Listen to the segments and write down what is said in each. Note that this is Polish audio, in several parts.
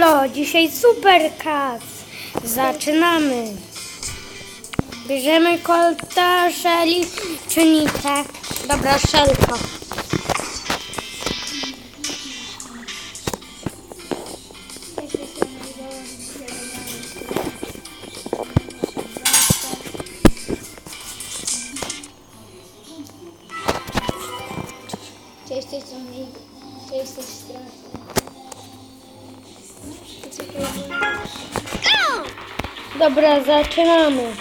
Elo, dzisiaj super kac. Zaczynamy. Bierzemy kolta, szeli, czynicę. Dobra, szelka. Dobra, zaczynamy.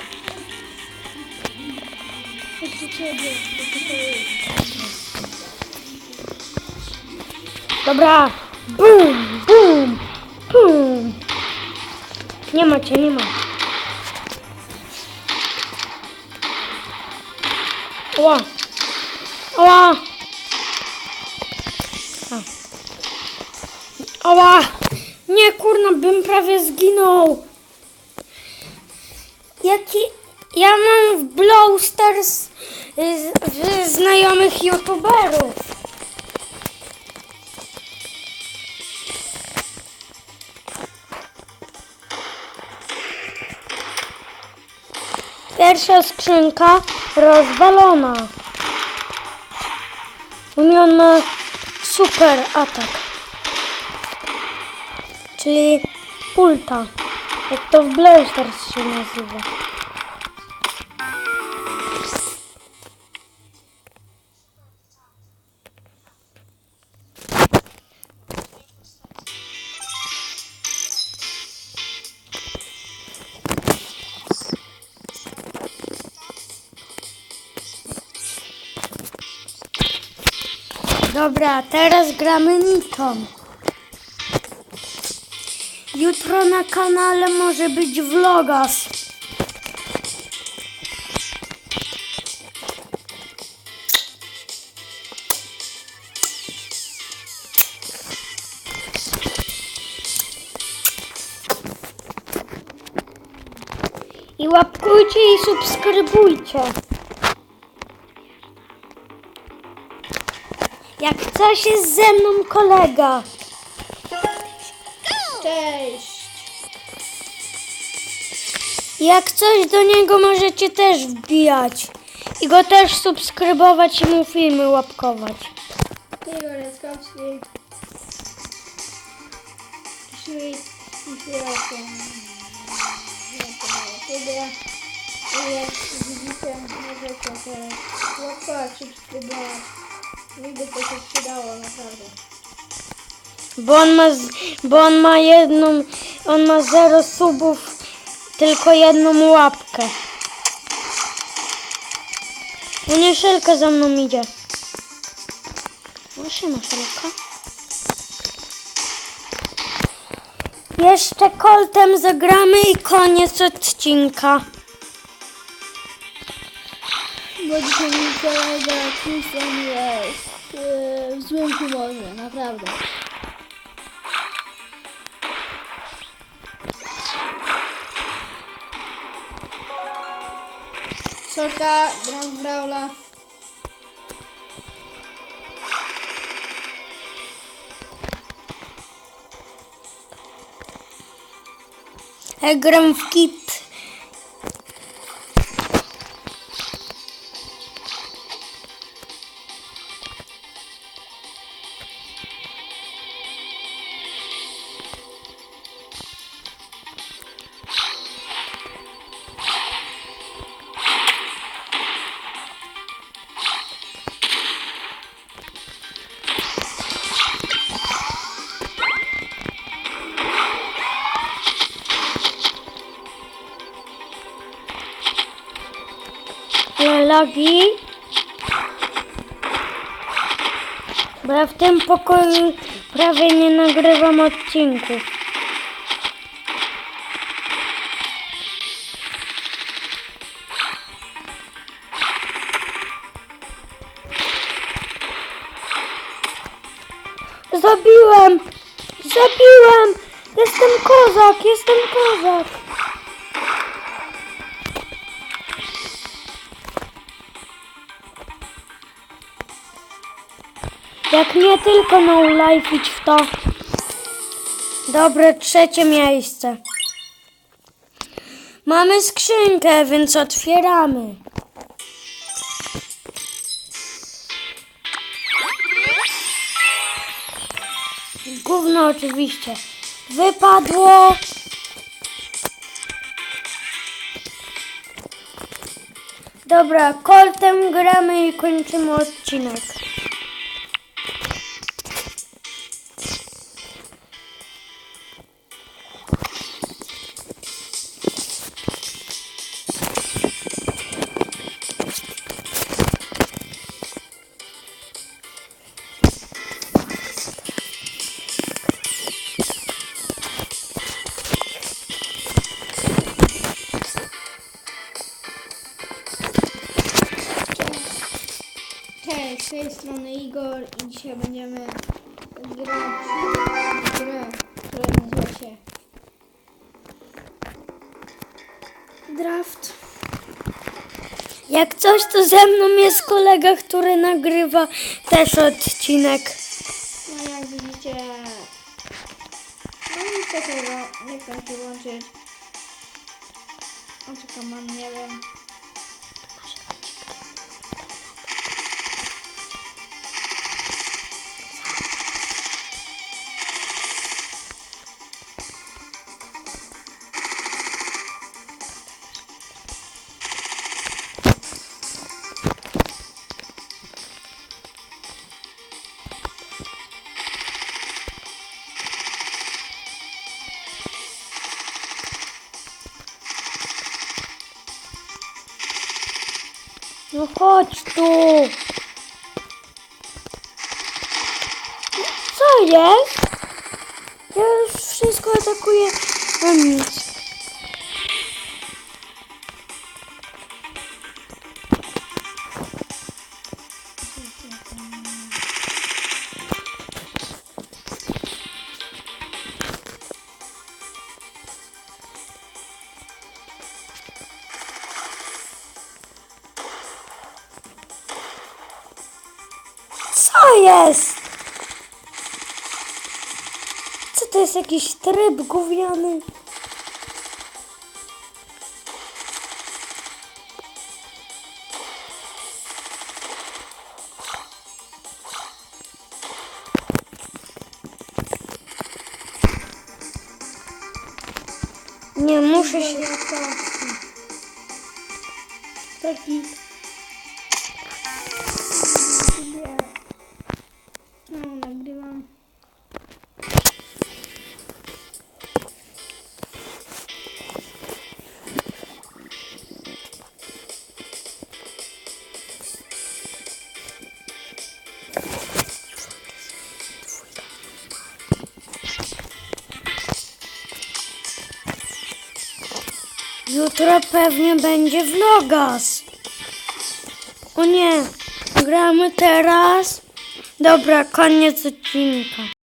Dobra. Bum, bum, bum. Nie macie, nie ma. Ła. Ła. Ała. Nie, kurna, bym prawie zginął. Jaki... Ja mam w Blow Stars y, znajomych youtuberów. Pierwsza skrzynka rozwalona. U mnie on ma super atak. Czyli ulta. Jak to w Blair Stars się nazywa. Dobra, teraz gramy Nitą. Jutro na kanale może być vlogas. I łapkujcie i subskrybujcie. Jak coś jest ze mną kolega. Cześć. Jak coś do niego możecie też wbijać. I go też subskrybować i mu filmy łapkować. Jest kapsli. Szli i światło. I jak widzicie, możecie łapać, subskrybować. Mi by to się przydało, naprawdę. Bo on ma, bo on ma jedną, on ma zero subów, tylko jedną łapkę. No nie szelka za mną idzie. Maszyna szelka. Jeszcze koltem zagramy i koniec odcinka. Bo dzisiaj mój kolega jest yy, w złym humorze, naprawdę. Sorka, gram w Brawla. Ja gram w kit. Lagi. Bo ja w tym pokoju prawie nie nagrywam odcinków. Zabiłem! Zabiłem! Jestem kozak! Jestem kozak! Jak nie tylko no life w to. Dobre, trzecie miejsce. Mamy skrzynkę, więc otwieramy. Gówno oczywiście. Wypadło. Dobra, koltem gramy i kończymy odcinek. Z tej strony Igor i dzisiaj będziemy grać w grę, która nazywa się Draft. Jak coś, to ze mną jest kolega, który nagrywa też odcinek. No jak widzicie, no nic takiego, nie chcę się włączyć. O co mam, nie wiem. Chodź tu. Co jest? Ja już wszystko atakuję. No Co jest? Co to jest jakiś tryb gówniany? Nie, muszę się... Taki. No, nagrywam. Jutro pewnie będzie vlogas. O nie, gramy teraz. Dobra, koniec odcinka.